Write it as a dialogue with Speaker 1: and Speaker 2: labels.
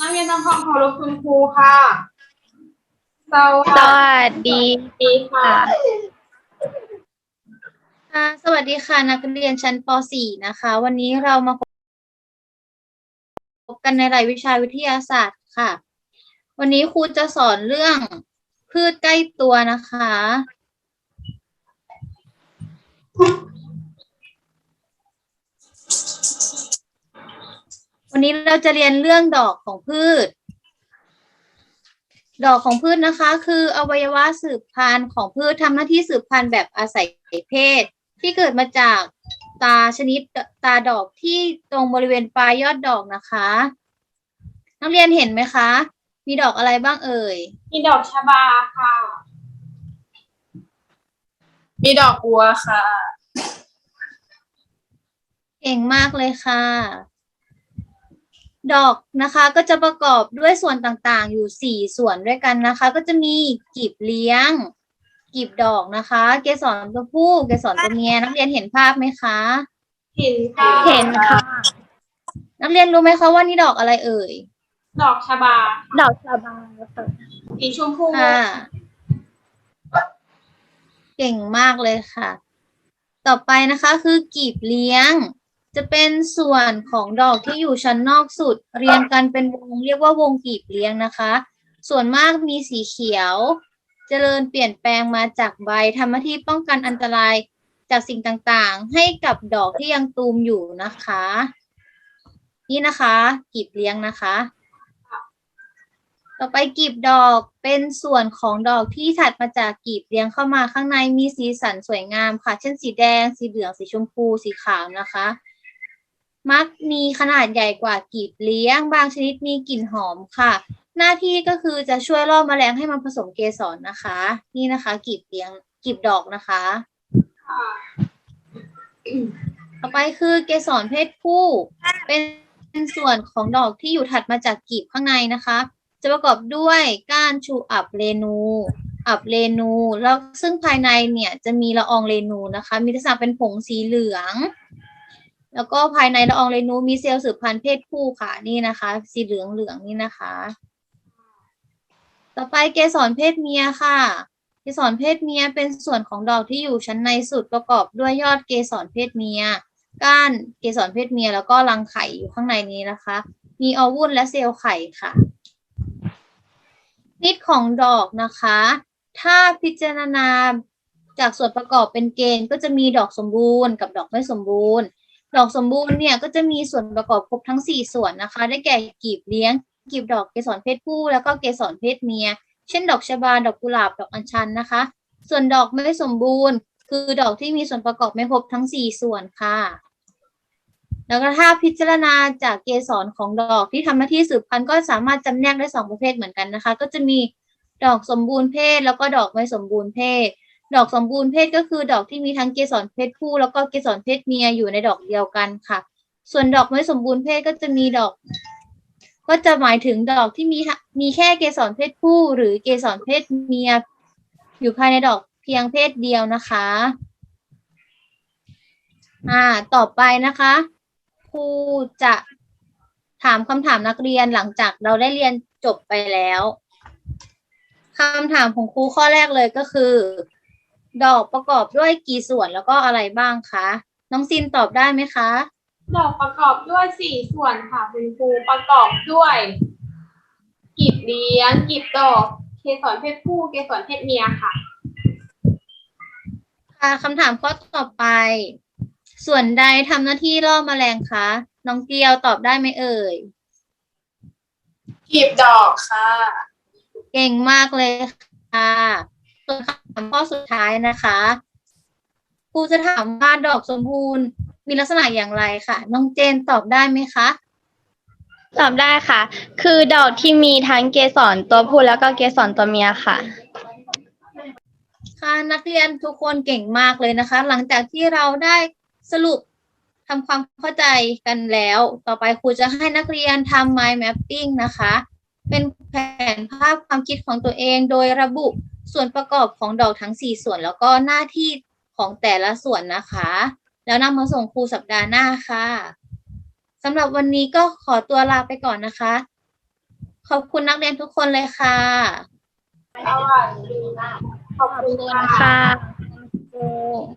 Speaker 1: นักเรียนต้องขอเคารพคุณครูค่ะ ส
Speaker 2: ส
Speaker 1: วัส
Speaker 2: วัสดี
Speaker 1: ดีค่ะ
Speaker 2: ค่ะ สวัสดีค่ะ นักเรียนชั้นป .4 นะคะ วันนี้เรามาพบกันในรายวิชาวิทยาศาสตร์ค่ะ วันนี้ครูจะสอนเรื่องพืชใกล้ตัวนะคะ วันนี้เราจะเรียนเรื่องดอกของพืช ดอกของพืชนะคะ คืออวัยวะสืบพันธุ์ของพืชทำหน้าที่สืบพันธุ์แบบอาศัยเพศ ที่เกิดมาจากตาชนิดตาดอกที่ตรงบริเวณปลายยอดดอกนะคะ นักเรียนเห็นไหมคะ มีดอกอะไรบ้างเอ่ย
Speaker 1: มีดอกชบาค่ะ
Speaker 3: มีดอกบัวค่ะ
Speaker 2: เก่งมากเลยค่ะ ดอกนะคะก็จะประกอบด้วยส่วนต่างๆ อยู่สี่ส่วนด้วยกันนะคะ ก็จะมีกีบเลี้ยง กีบดอกนะคะ เกสรตัวผู้ เกสรตัวเมียนักเรียนเห็นภาพไหมคะ
Speaker 1: เห็นค่ะ
Speaker 3: เห็นค่ะ
Speaker 2: นักเรียนรู้ไหมคะว่านี่ดอกอะไรเอ่ย
Speaker 1: ดอกชบา
Speaker 3: ดอกชาบาค่ะ
Speaker 1: สีชมพู
Speaker 2: ค่ะ เก่งมากเลยค่ะ ต่อไปนะคะคือกีบเลี้ยง จะเป็นส่วนของดอกที่อยู่ชั้นนอกสุด เรียงกันเป็นวงเรียกว่าวงกีบเลี้ยงนะคะ ส่วนมากมีสีเขียว เจริญเปลี่ยนแปลงมาจากใบทำหน้าที่ป้องกันอันตรายจากสิ่งต่างๆ ให้กับดอกที่ยังตูมอยู่นะคะ นี่นะคะกีบเลี้ยงนะคะ ต่อไปกีบดอกเป็นส่วนของดอกที่ถัดมาจากกีบเลี้ยงเข้ามาข้างในมีสีสันสวยงามค่ะ เช่นสีแดง สีเหลืองสีชมพูสีขาวนะคะ มักมีขนาดใหญ่กว่ากีบเลี้ยง บางชนิดมีกลิ่นหอมค่ะ หน้าที่ก็คือจะช่วยล่อแมลงให้มันผสมเกสรนะคะ นี่นะคะกีบเลี้ยงกีบดอกนะคะ
Speaker 1: ค่ะ
Speaker 2: ต่อไปคือเกสรเพศผู้ เป็นส่วนของดอกที่อยู่ถัดมาจากกีบข้างในนะคะ จะประกอบด้วยก้านชูอับเรนูอับเรนูแล้วซึ่งภายในเนี่ยจะมีละอองเรนูนะคะ มีลักษณะเป็นผงสีเหลือง แล้วก็ภายในละอองเรนูมีเซลล์สืบพันธุ์เพศผู้ค่ะนี่นะคะ สีเหลืองเหลืองนี่นะคะ ต่อไปเกสรเพศเมียค่ะเกสรเพศเมียเป็นส่วนของดอกที่อยู่ชั้นในสุดประกอบด้วยยอดเกสรเพศเมีย ก้านเกสรเพศเมียแล้วก็รังไข่อยู่ข้างในนี้นะคะ มีออวุธและเซลล์ไข่ค่ะนิดของดอกนะคะ ถ้าพิจารณาจากส่วนประกอบเป็นเกณฑ์ก็จะมีดอกสมบูรณ์กับดอกไม่สมบูรณ์ ดอกสมบูรณ์เนี่ยก็จะมีส่วนประกอบครบทั้งสี่ส่วนนะคะ ได้แก่กีบเลี้ยง กีบดอกเกสรเพศผู้ แล้วก็เกสรเพศเมีย เช่น ดอกชบา ดอกกุหลาบ ดอกอัญชันนะคะ ส่วนดอกไม่สมบูรณ์ คือดอกที่มีส่วนประกอบไม่ครบทั้งสี่ส่วนค่ะ แล้วก็ถ้าพิจารณาจากเกสรของดอกที่ทำหน้าที่สืบพันธุ์ก็สามารถจำแนกได้สองประเภทเหมือนกันนะคะ ก็จะมีดอกสมบูรณ์เพศ แล้วก็ดอกไม่สมบูรณ์เพศ ดอกสมบูรณ์เพศก็คือดอกที่มีทั้งเกสรเพศผู้ แล้วก็เกสรเพศเมียอยู่ในดอกเดียวกันค่ะ ส่วนดอกไม่สมบูรณ์เพศก็จะมีดอก ก็จะหมายถึงดอกที่มีมีแค่เกสรเพศผู้ หรือเกสรเพศเมีย อยู่ภายในดอกเพียงเพศเดียวนะคะ อ่า ต่อไปนะคะครูจะถามคำถามนักเรียนหลังจากเราได้เรียนจบไปแล้วคำถามของครูข้อแรกเลยก็คือ ดอกประกอบด้วยกี่ส่วนแล้วก็อะไรบ้างคะ น้องซินตอบได้ไหมคะ
Speaker 1: ดอกประกอบด้วยสี่ส่วนค่ะคุณครูประกอบด้วยกีบเลี้ยงกีบดอก เกสรเพศผู้เกสรเพศเมียค่ะ
Speaker 2: ค่ะคำถามข้อต่อไป ส่วนใดทำหน้าที่ล่อแมลงคะน้องเกียวตอบได้ไหมเอ่ย
Speaker 3: กีบดอกค่ะ
Speaker 2: เก่งมากเลยค่ะ ส่วนคำถามข้อสุดท้ายนะคะครูจะถามว่าดอกสมบูรณ์มีลักษณะอย่างไรค่ะ น้องเจนตอบได้ไหมคะ
Speaker 4: ตอบได้ค่ะ คือดอกที่มีทั้งเกสรตัวผู้แล้วก็เกสรตัวเมียค่ะ
Speaker 2: ค่ะนักเรียนทุกคนเก่งมากเลยนะคะ หลังจากที่เราได้สรุปทำความเข้าใจกันแล้ว ต่อไปครูจะให้นักเรียนทำ mind mapping นะคะ เป็นแผนภาพความคิดของตัวเองโดยระบุ ส่วนประกอบของดอกทั้ง 4 ส่วนแล้วก็หน้าที่ของแต่ละส่วนนะคะ แล้วนำมาส่งครูสัปดาห์หน้าค่ะสำหรับวันนี้ก็ขอตัวลาไปก่อนนะคะ ขอบคุณนักเรียนทุกคนเลย
Speaker 1: ค่ะขอบคุณค่ะ
Speaker 4: ค่ะ